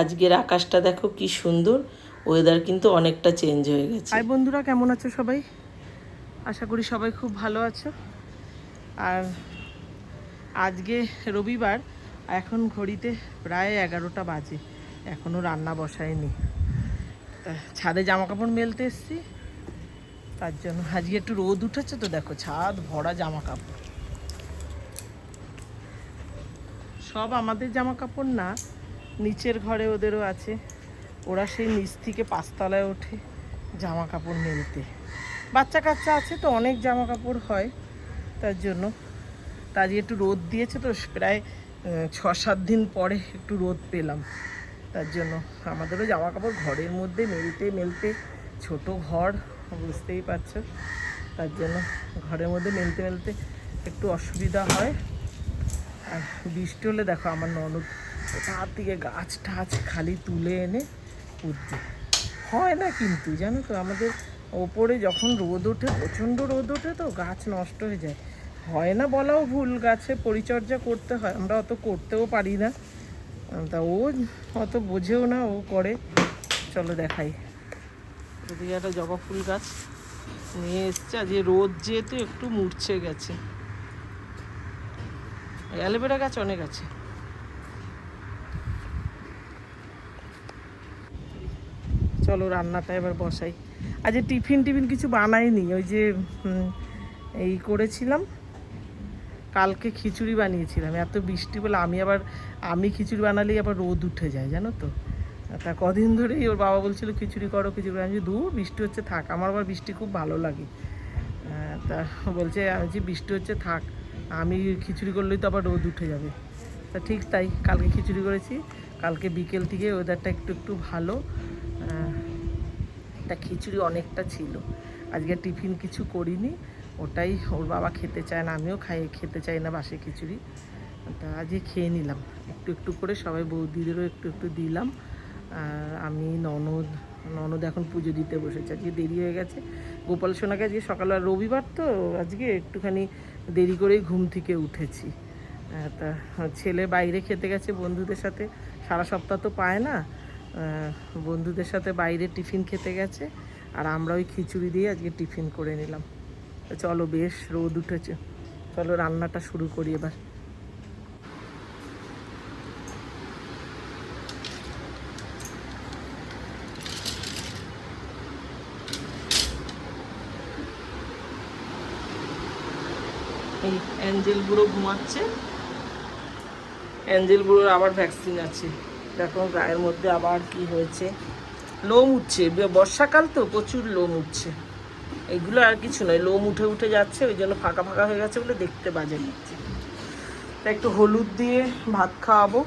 আজকের আকাশটা দেখো কি সুন্দর। ওয়েদার কিন্তু অনেকটা চেঞ্জ হয়ে গেছে। হাই বন্ধুরা, কেমন আছো সবাই? আশা করি সবাই খুব ভালো আছো। আর আজকে রবিবার, এখন ঘড়িতে প্রায় এগারোটা বাজে। এখনও রান্না বসায়নি। তা ছাদে জামা কাপড় মেলতে এসছি। তার জন্য আজকে একটু রোদ উঠেছে তো দেখো, ছাদ ভরা জামা কাপড় সব আমাদের জামা কাপড় না নিচের ঘরে ওদেরও আছে। ওরা সেই নিচ থেকে পাঁচতলায় ওঠে জামা কাপড় মেলতে। বাচ্চা কাচ্চা আছে তো, অনেক জামা কাপড় হয় তার জন্য। তা আজকে একটু রোদ দিয়েছে তো, প্রায় ছ সাত দিন পরে একটু রোদ পেলাম। তার জন্য আমাদেরও জামা কাপড় ঘরের মধ্যে মেলতে মেলতে ছোট ঘর, বুঝতেই পারছ? তার জন্য ঘরের মধ্যে মেলতে মেলতে একটু অসুবিধা হয়। আর বৃষ্টি হলে দেখো আমার ননদ তার থেকে গাছ টাছ খালি তুলে এনে পুঁতবে হয় না কিন্তু, জানো তো, আমাদের ওপরে যখন রোদ ওঠে, প্রচণ্ড রোদ ওঠে তো, গাছ নষ্ট হয়ে যায়। হয় না বলাও ভুল, গাছে পরিচর্যা করতে হয়, আমরা অত করতেও পারি না। তা ও অত বোঝেও না, ও করে। চলো দেখাই। এদিকে একটা জবা ফুল গাছ নিয়ে এসছে আজকে রোদ যেহেতু একটু মুড়ছে গেছে। অ্যালোভেরা গাছ অনেক আছে। চলো রান্নাটা এবার বসাই। আজ টিফিন টিফিন কিছু বানাইনি, ওই যে এই করেছিলাম। কালকে খিচুড়ি বানিয়েছিলাম, এত বৃষ্টি বলে আমি আবার, আমি খিচুড়ি বানালেই আবার রোদ উঠে যায়, জানো তো? তা কদিন ধরেই ওর বাবা বলছিল, খিচুড়ি করো, খিচুড়ি আমি দূর বৃষ্টি হচ্ছে, থাক, আমার আবার বৃষ্টি খুব ভালো লাগে। তা বলছে, আমি যে বৃষ্টি হচ্ছে, থাক, আমি খিচুড়ি করলেই তো আবার রোদ উঠে যাবে। তা ঠিক তাই, কালকে খিচুড়ি করেছি, কালকে বিকেল থেকে ওয়েদারটা একটু একটু ভালো। তা খিচুড়ি অনেকটা ছিল। আজকে টিফিন কিছু করিনি, ওটাই ওর বাবা খেতে চায় না, আমিও খাই, খেতে চাই না বাসে খিচুড়ি। তা আজকে খেয়ে নিলাম। একটু একটু করে সবাই বৌদিদেরও একটু একটু দিলাম। আর আমি ননদ ননদ এখন পুজো দিতে বসেছে। আজকে দেরি হয়ে গেছে। গোপাল সোনাকে আজকে সকালবেলা রবিবার তো, আজকে একটুখানি দেরি করেই ঘুম থেকে উঠেছি। তা ছেলে বাইরে খেতে গেছে বন্ধুদের সাথে। সারা সপ্তাহ তো পায় না। বন্ধুদের সাথে বাইরে টিফিন খেতে গেছে, আর আমরা ওই খিচুড়ি দিয়ে আজকে টিফিন করে নিলাম। চলো, বেশ রোদ উঠেছে। চলো, রান্নাটা শুরু করি এবার। এই অ্যাঞ্জেল বুড়ো ঘুমাচ্ছে। অ্যাঞ্জেল বুড়োর আবার ভ্যাকসিন আছে। দেখো গায়ের মধ্যে আবার কি হয়েছে? লোম উঠছে বর্ষাকাল তো প্রচুর লোম উঠছে। এগুলো আর কিছু নয়, লোম উঠে উঠে যাচ্ছে, ওই জন্য ফাঁকা ফাঁকা হয়ে গেছে বলে দেখতে বাজে লাগছে। তা একটু হলুদ দিয়ে ভাত খাওয়াবো।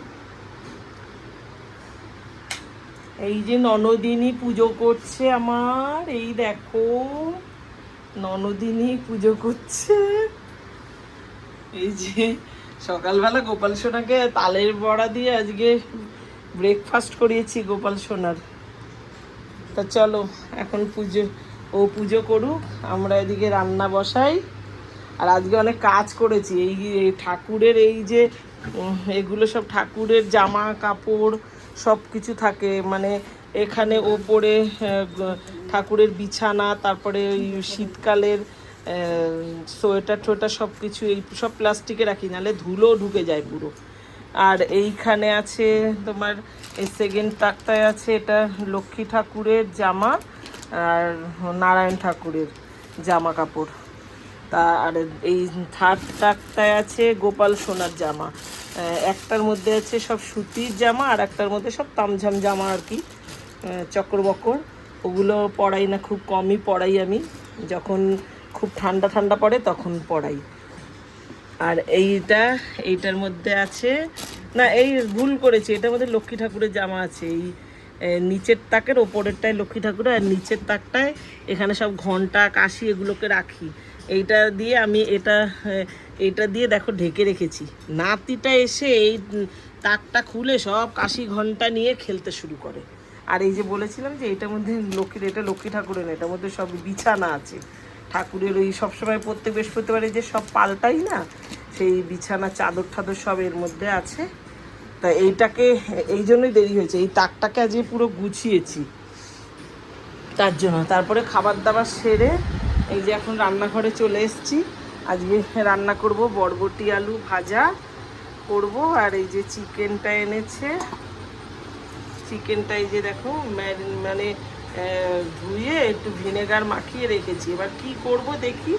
এই যে ননদিনী পুজো করছে আমার, এই দেখো, ননদিনী পুজো করছে। এই যে সকালবেলা গোপাল সোনাকে তালের বড়া দিয়ে আজকে ব্রেকফাস্ট করিয়েছি গোপাল সোনার। তা চলো, এখন পুজো, ও পুজো করুক, আমরা এদিকে রান্না বসাই। আর আজকে অনেক কাজ করেছি, এই ঠাকুরের এই যে এগুলো সব ঠাকুরের জামা কাপড় সব কিছু থাকে। মানে এখানে ওপরে ঠাকুরের বিছানা, তারপরে ওই শীতকালের সোয়েটার টোয়েটার সব কিছু, এই সব প্লাস্টিকে রাখি, নাহলে ধুলো ঢুকে যায় পুরো। আর এইখানে আছে তোমার এই সেকেন্ড তাকটায় আছে এটা লক্ষ্মী ঠাকুরের জামা আর নারায়ণ ঠাকুরের জামা কাপড়। তা আর এই থার্ড তাকটায় আছে গোপাল সোনার জামা। একটার মধ্যে আছে সব সুতির জামা আর একটার মধ্যে সব তামঝাম জামা আর কি আহ, চক্রবকর। ওগুলো পরাই না খুব কমই পরাই আমি। যখন খুব ঠান্ডা ঠান্ডা পড়ে তখন পরাই আর এইটা এইটার মধ্যে আছে না এই ভুল করেছি এটার মধ্যে লক্ষ্মী ঠাকুরের জামা আছে এই নিচের তাকের ওপরেরটায় লক্ষ্মী ঠাকুরের আর নিচের তাকটায় এখানে সব ঘণ্টা কাশি এগুলোকে রাখি। এইটা দিয়ে আমি এটা এ, এইটা দিয়ে দেখো ঢেকে রেখেছি। নাতিটা এসে এই তাকটা খুলে সব কাশি ঘণ্টা নিয়ে খেলতে শুরু করে। আর এই যে বলেছিলাম যে এটার মধ্যে লক্ষ্মীর এটা লক্ষ্মী ঠাকুরের এটার মধ্যে সব বিছানা আছে। ঠাকুরের ওই সবসময় প্রত্যেক বৃহস্পতিবারে যে সব পাল্টাই না, সেই বিছানা, চাদর ঠাদর সব এর মধ্যে আছে। তা এইটাকে, এই জন্যই দেরি হয়েছে। এই তাকটাকে আজকে পুরো গুছিয়েছি। তার জন্য। তারপরে খাবার দাবার সেরে এই যে এখন রান্নাঘরে চলে এসেছি। আজকে রান্না করব বরবটি আলু ভাজা করব, আর এই যে চিকেনটা এনেছে। চিকেনটা এই যে দেখো মানে ধুয়ে একটু ভিনেগার মাখিয়ে রেখেছি। এবার কি করব দেখি?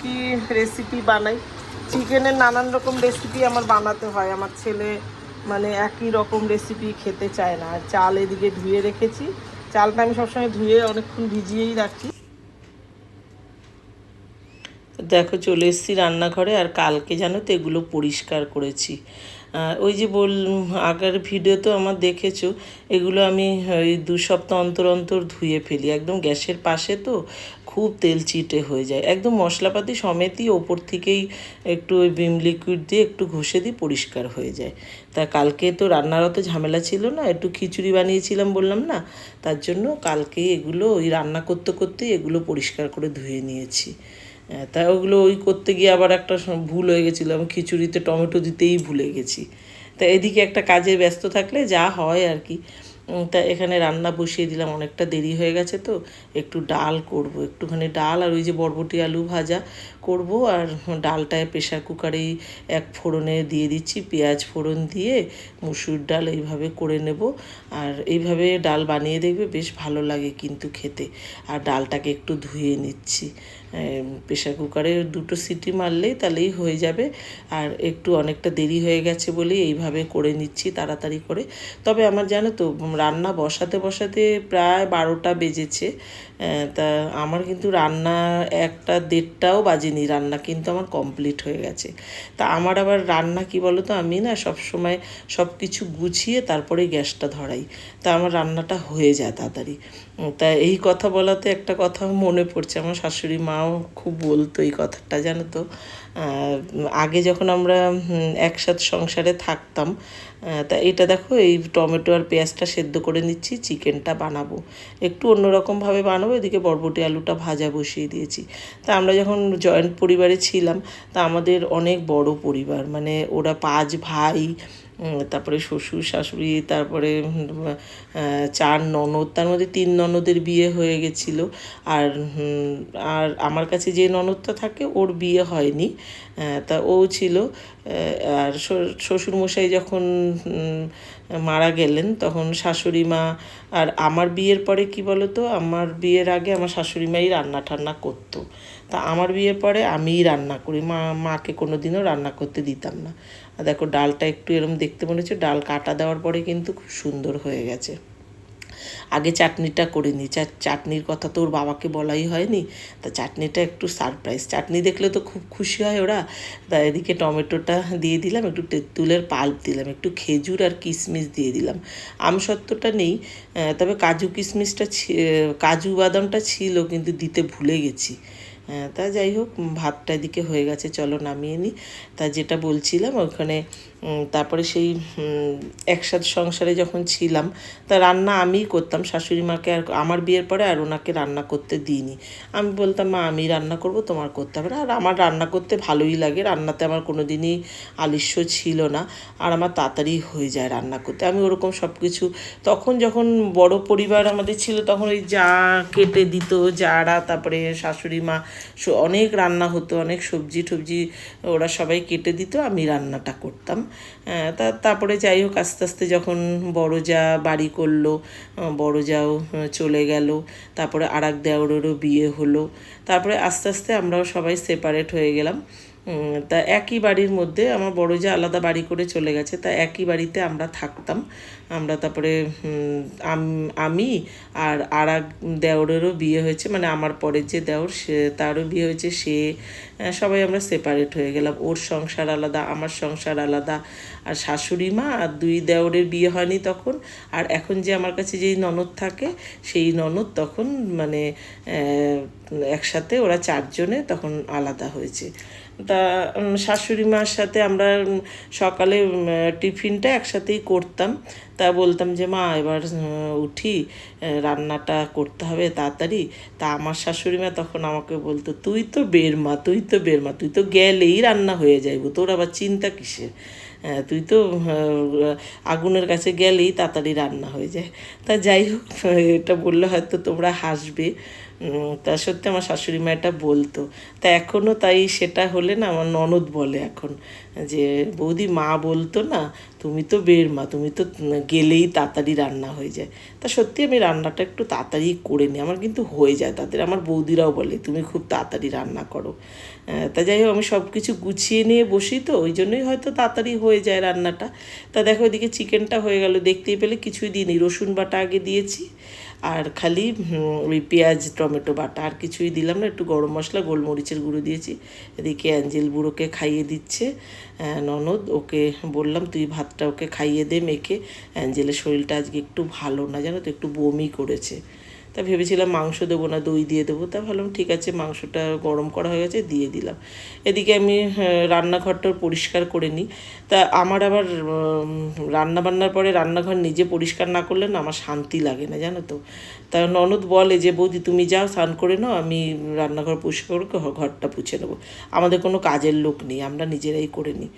কি রেসিপি বানাই? চিকেনের নানান রকম রেসিপি আমার বানাতে হয়। আমার ছেলে মানে একই রকম রেসিপি খেতে চায় না। আর চাল এদিকে ধুয়ে রেখেছি। চালটা আমি সবসময় ধুয়ে অনেকক্ষণ ভিজিয়েই রাখি। দেখো চলে এসেছি রান্নাঘরে আর কালকে জানো তো এগুলো পরিষ্কার করেছি। ওই যে বল, আগের ভিডিও তো আমার দেখেছ, এগুলো আমি ওই দু সপ্তাহ অন্তর অন্তর ধুয়ে ফেলি। একদম গ্যাসের পাশে তো খুব তেল চিটে হয়ে যায়। একদম মশলাপাতি সমেতই ওপর থেকেই একটু ওই বিম লিকুইড দিয়ে একটু ঘষে দিই, পরিষ্কার হয়ে যায়। তা কালকে তো রান্নার অত ঝামেলা ছিল না, একটু খিচুড়ি বানিয়েছিলাম বললাম না, তার জন্য কালকে এগুলো ওই রান্না করতে করতেই এগুলো পরিষ্কার করে ধুয়ে নিয়েছি। হ্যাঁ, তা ওগুলো ওই করতে গিয়ে আবার একটা ভুল হয়ে গেছিল। আমি খিচুড়িতে টমেটো দিতেই ভুলে গেছি। তা এদিকে একটা কাজে ব্যস্ত থাকলে যা হয় আর কি। তা এখানে রান্না বসিয়ে দিলাম অনেকটা দেরি হয়ে গেছে তো। একটু ডাল করব একটুখানি ডাল আর ওই যে বরবটি আলু ভাজা। করব আর ডালটায় প্রেশার কুকারেই এক ফোড়নে দিয়ে দিচ্ছি, পেঁয়াজ ফোড়ন দিয়ে মুসুর ডাল এইভাবে করে নেব। আর এইভাবে ডাল বানিয়ে দেখবে বেশ ভালো লাগে কিন্তু খেতে। আর ডালটাকে একটু ধুয়ে নিচ্ছি। প্রেশার কুকারে দুটো সিটি মারলেই তাহলেই হয়ে যাবে। আর একটু অনেকটা দেরি হয়ে গেছে বলেই এইভাবে করে নিচ্ছি তাড়াতাড়ি করে। তবে আমার জানো তো, রান্না বসাতে বসাতে প্রায় বারোটা বেজেছে। তা আমার কিন্তু রান্না একটা দেড়টাও বাজেনি। রান্না কিন্তু আমার কমপ্লিট হয়ে গেছে। তা আমার আবার রান্না কি বলো তো আমি না সব সময় সব কিছু গুছিয়ে তারপরে গ্যাসটা ধরাই। তা আমার রান্নাটা হয়ে যায় তাড়াতাড়ি। তা এই কথা বলাতে একটা কথা মনে পড়ছে। আমার শাশুড়ি মাও খুব বলতো এই কথাটা, জানো তো? আগে যখন আমরা একসাথে সংসারে থাকতাম তা এটা দেখো, এই টমেটো আর পেঁয়াজটা সেদ্ধ করে নিচ্ছি, চিকেনটা বানাবো। একটু অন্যরকমভাবে বানাবো, এদিকে বরবটি, আলুটা ভাজা বসিয়ে দিয়েছি। তা আমরা যখন জয়েন্ট পরিবারে ছিলাম, তা আমাদের অনেক বড় পরিবার মানে ওরা পাঁচ ভাই তারপরে শ্বশুর, শাশুড়ি, তারপরে চার ননদ, তার মধ্যে তিন ননদের বিয়ে হয়ে গেছিল। আর আর আমার কাছে যে ননদটা থাকে, ওর বিয়ে হয়নি। তা ও ছিল আর শ্বশুর- শ্বশুরমশাই যখন মারা গেলেন, তখন শাশুড়ি মা আর আমার বিয়ের পরে কি তো আমার বিয়ের আগে আমার শাশুড়ি মাই রান্না টান্না করতো। তা আমার বিয়ের পরে আমিই রান্না করি। মা, মাকে কোনো দিনও রান্না করতে দিতাম না। আর দেখো, ডালটা একটু এরম দেখতে মনে হচ্ছে, ডাল কাটা দেওয়ার পরে কিন্তু খুব সুন্দর হয়ে গেছে। আগে চাটনিটা করে নিই চাটনির কথা তো ওর বাবাকে বলাই হয়নি। তা চাটনিটা একটু সারপ্রাইজ চাটনি দেখলে তো খুব খুশি হয় ওরা। তা এদিকে টমেটোটা দিয়ে দিলাম একটু তেঁতুলের পাল্প দিলাম একটু খেজুর আর কিশমিশ দিয়ে দিলাম। আমসত্ত্বটা নেই তবে কাজু কিশমিশটা কাজু বাদামটা ছিল কিন্তু দিতে ভুলে গেছি। হ্যাঁ, তা যাই হোক ভাতটা এদিকে হয়ে গেছে চলো নামিয়ে নিই তা যেটা বলছিলাম ওখানে তারপরে সেই একসাথে সংসারে যখন ছিলাম, তা রান্না আমিই করতাম, শাশুড়ি মাকে আর আমার বিয়ের পরে আর ওনাকে রান্না করতে দিইনি। আমি বলতাম, মা, আমি রান্না করব, তোমার করতে হবে না। আর আমার রান্না করতে ভালোই লাগে, রান্নাতে আমার কোনো দিনই আলিস্য ছিল না, আর আমার তাড়াতাড়ি হয়ে যায় রান্না করতে। আমি ওরকম সব কিছু তখন যখন বড় পরিবার আমাদের ছিল, তখন ওই যা কেটে দিত যারা তারপরে শাশুড়ি মা অনেক রান্না হতো, অনেক সবজি টবজি ওরা সবাই কেটে দিত, আমি রান্নাটা করতাম। তা তারপরে যাই হোক আস্তে আস্তে যখন বড় যা বাড়ি করল বড় যাও চলে গেল, তারপরে আর এক বিয়ে হলো, তারপরে আস্তে আস্তে আমরাও সবাই সেপারেট হয়ে গেলাম। তা একই বাড়ির মধ্যে আমার বড় যে আলাদা বাড়ি করে চলে গেছে, তা একই বাড়িতে আমরা থাকতাম। আমরা তারপরে আমি আর আর এক দেওরেরও বিয়ে হয়েছে মানে আমার পরের যে দেওর, সে, তারও বিয়ে হয়েছে, সে সবাই আমরা সেপারেট হয়ে গেলাম। ওর সংসার আলাদা, আমার সংসার আলাদা, আর শাশুড়ি মা, আর দুই দেওরের বিয়ে হয়নি তখন। আর এখন যে আমার কাছে যেই ননদ থাকে, সেই ননদ তখন মানে একসাথে ওরা চারজনে তখন আলাদা হয়েছে। তা শাশুড়ি মার সাথে আমরা সকালে টিফিনটা একসাথেই করতাম। তা বলতাম যে, মা, এবার উঠি রান্নাটা করতে হবে তাড়াতাড়ি। তা আমার শাশুড়ি মা তখন আমাকে বলতো, তুই তো বের মা, তুই তো বের মা, তুই তো গেলেই রান্না হয়ে যাইব, তোর আবার চিন্তা কিসের? তুই তো আগুনের কাছে গেলেই তাড়াতাড়ি রান্না হয়ে যায়। তা যাই হোক এটা বললে হয়তো তোমরা হাসবে। তা সত্যি আমার শাশুড়ি মা এটা বলতো। তা এখনও তাই সেটা হলে না আমার ননদ বলে এখন যে, বৌদি, মা বলতো না, তুমি তো বের মা, তুমি তো গেলেই তাড়াতাড়ি রান্না হয়ে যায়। তা সত্যি আমি রান্নাটা একটু তাড়াতাড়ি করে নিই, আমার কিন্তু হয়ে যায়। তাদের আমার বৌদিরাও বলে, তুমি খুব তাড়াতাড়ি রান্না করো। তা যাই হোক, আমি সব কিছু গুছিয়ে নিয়ে বসি তো, ওই জন্যই হয়তো তাড়াতাড়ি হয়ে যায় রান্নাটা। তা দেখো, ওইদিকে চিকেনটা হয়ে গেল, দেখতেই পেলে, কিছুই দিইনি। রসুন বাটা আগে দিয়েছি আর খালি ওই পেঁয়াজ, টমেটো, বাটা, আর কিছুই দিলাম না। একটু গরম মশলা, গোলমরিচের গুঁড়ো দিয়েছি। এদিকে অ্যাঞ্জেল বুড়োকে খাইয়ে দিচ্ছে ননদ। ওকে বললাম, তুই ভাতটা ওকে খাইয়ে দে, মেখে। অ্যাঞ্জেলের শরীরটা আজকে একটু ভালো না, জানো তো, একটু বমি করেছে। তা ভেবেছিলাম মাংস দেবো না দই দিয়ে দেবো। তা ভাবলাম ঠিক আছে মাংসটা গরম করা হয়ে গেছে দিয়ে দিলাম। এদিকে আমি আহ, রান্নাঘরটা পরিষ্কার করে নিই। তা আমার আবার রান্না বান্নার পরে রান্নাঘর নিজে পরিষ্কার না করলে না আমার শান্তি লাগে না জানো তো। তা ননদ বলে যে বৌদি তুমি যাও স্নান করে নাও আমি রান্নাঘর পরিষ্কার করে ঘরটা পুছে নেব। আমাদের কোনো কাজের লোক নেই আমরা নিজেরাই করে নিই।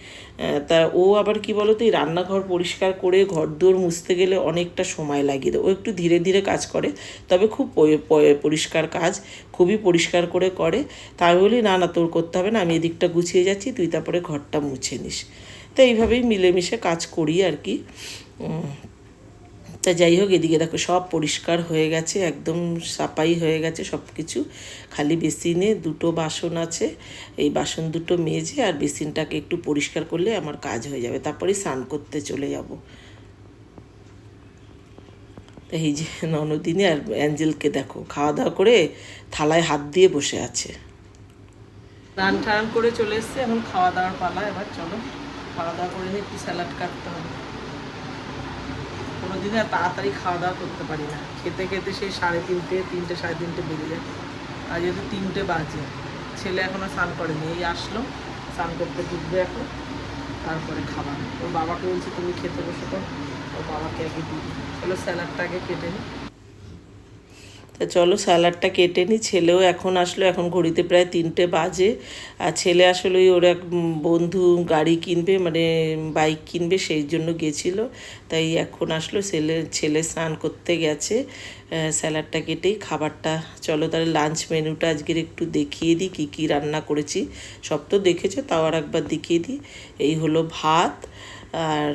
তা ও আবার কি বলো তো এই রান্নাঘর পরিষ্কার করে ঘর দৌড় মুছতে গেলে অনেকটা সময় লাগিয়ে দেয়। ও একটু ধীরে ধীরে কাজ করে তবে খুব প- প- পরিষ্কার কাজ, খুবই পরিষ্কার করে করে। তাই বলি, না না, তোর করতে হবে না, আমি এদিকটা গুছিয়ে যাচ্ছি, তুই তারপরে ঘরটা মুছে নিস। তো এইভাবেই মিলেমিশে কাজ করি আর কি। তা যাই হোক, এদিকে দেখো সব পরিষ্কার হয়ে গেছে, একদম সাপাই হয়ে গেছে সব কিছু খালি বেসিনে দুটো বাসন আছে, এই বাসন দুটো মেজে আর বেসিনটাকে একটু পরিষ্কার করলে আমার কাজ হয়ে যাবে। তারপরে স্নান করতে চলে যাব। এই যে ননদিনী আর অ্যাঞ্জেলকে দেখো, খাওয়া দাওয়া করে থালায় হাত দিয়ে বসে আছে। রান টান করে চলে এসছে, এখন খাওয়া দাওয়ার পালা, এবার চলো, খাওয়া দাওয়া করে নিয়ে একটু স্যালাড কাটতে হবে। কোনোদিন আর তাড়াতাড়ি খাওয়া দাওয়া করতে পারি না। খেতে খেতে সেই সাড়ে তিনটে তিনটে, সাড়ে তিনটে বেজে যায়। আর যেহেতু তিনটে বাজে, ছেলে এখনও স্নান করেনি, এই আসলো, স্নান করতে ঢুকবে এখন, তারপরে খাবার। ওর বাবাকে বলছি, তুমি খেতে বসে তো। চলো স্যালাডটা কেটে নিই। তা চলো স্যালাডটা কেটে নিই। ছেলেও এখন আসলো, এখন ঘড়িতে প্রায় তিনটে বাজে। আর ছেলে আসলে ওর এক বন্ধু গাড়ি কিনবে মানে বাইক কিনবে, সেই জন্য গেছিল। তাই এখন আসলো, ছেলে ছেলে স্নান করতে গেছে। স্যালাডটা কেটেই খাবারটা, চলো তাহলে লাঞ্চ মেনুটা আজকের একটু দেখিয়ে দিই, কী কী রান্না করেছি। সব তো দেখেছ, তাও আর একবার দেখিয়ে দিই। এই হলো ভাত আর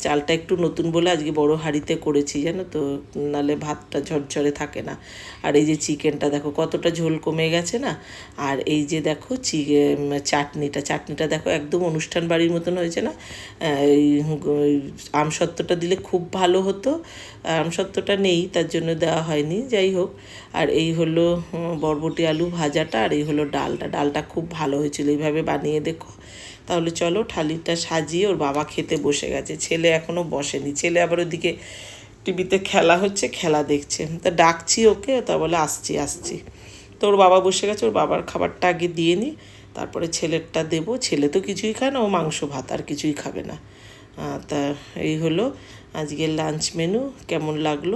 চালটা একটু নতুন বলে আজকে বড় হাঁড়িতে করেছি, জানো তো? নালে ভাতটা ঝরঝরে থাকে না। আর এই যে চিকেনটা দেখো, কতটা ঝোল কমে গেছে না? আর এই যে দেখো চি চাটনিটা চাটনিটা দেখো একদম অনুষ্ঠান বাড়ির মতন হয়েছে না? এই আমসত্ত্বটা দিলে খুব ভালো হতো। আমসত্ত্বটা নেই, তার জন্য দেওয়া হয়নি, যাই হোক। আর এই হলো বরবটি আলু ভাজাটা, আর এই হলো ডালটা। ডালটা খুব ভালো হয়েছিল, এইভাবে বানিয়ে দেখো। তাহলে চলো থালিটা সাজিয়ে ওর বাবা খেতে বসে গেছে। ছেলে এখনও বসেনি। ছেলে আবার ওদিকে টিভিতে খেলা হচ্ছে, খেলা দেখছে। তা ডাকছি ওকে, তা বলে, আসছি আসছি। তো ওর বাবা বসে গেছে, ওর বাবার খাবারটা আগে দিয়ে নিই তারপরে ছেলেরটা দেবো। ছেলে তো কিছুই খায় না, ও মাংস, ভাত, আর কিছুই খাবে না। তা এই হলো আজকের লাঞ্চ মেনু কেমন লাগল?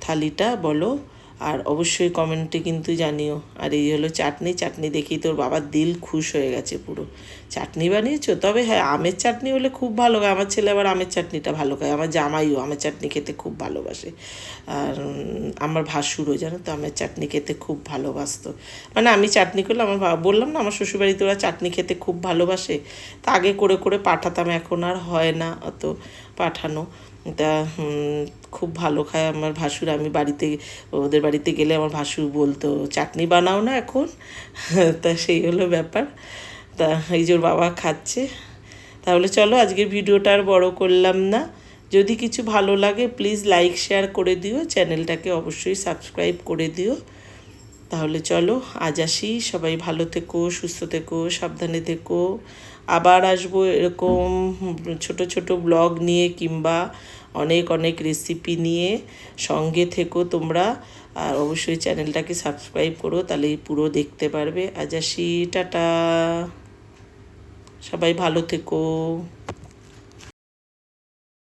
থালিটা বলো। আর অবশ্যই কমেন্টে কিন্তু জানিও। আর এই হলো চাটনি চাটনি দেখেই তোর বাবার দিল খুশ হয়ে গেছে পুরো। চাটনি বানিয়েছো? তবে হ্যাঁ আমের চাটনি হলে খুব ভালো খায়। আমার ছেলে আবার আমের চাটনিটা ভালো খায়। আমার জামাইও আমের চাটনি খেতে খুব ভালোবাসে। আর আমার ভাসুরও জানো তো, আমের চাটনি খেতে খুব ভালোবাসতো। মানে আমি চাটনি করলে আমার বললাম না, আমার শ্বশুরবাড়িতে ওরা চাটনি খেতে খুব ভালোবাসে। তা আগে করে করে পাঠাতাম, এখন আর হয় না অত পাঠানো। তা খুব ভালো খায় আমার ভাসুর। আমি বাড়িতে, ওদের বাড়িতে গেলে আমার ভাসুর বলতো, চাটনি বানাও না এখন? তা সেই হলো ব্যাপার। তা এই ওর বাবা খাচ্ছে। তাহলে চলো, আজকের ভিডিওটা আর বড় করলাম না। যদি কিছু ভালো লাগে প্লিজ লাইক শেয়ার করে দিও। চ্যানেলটাকে অবশ্যই সাবস্ক্রাইব করে দিও। তাহলে চলো, আজ আসি। সবাই ভালো থেকো, সুস্থ থেকো, সাবধানে থেকো। আবার আসব এরকম ছোট ছোট ব্লগ নিয়ে কিংবা অনেক অনেক রেসিপি নিয়ে সঙ্গে থেকো তোমরা। আর অবশ্যই চ্যানেলটাকে সাবস্ক্রাইব করো, তাহলে পুরো দেখতে পারবে। আজ আসি, টাটা। সবাই ভালো থেকো।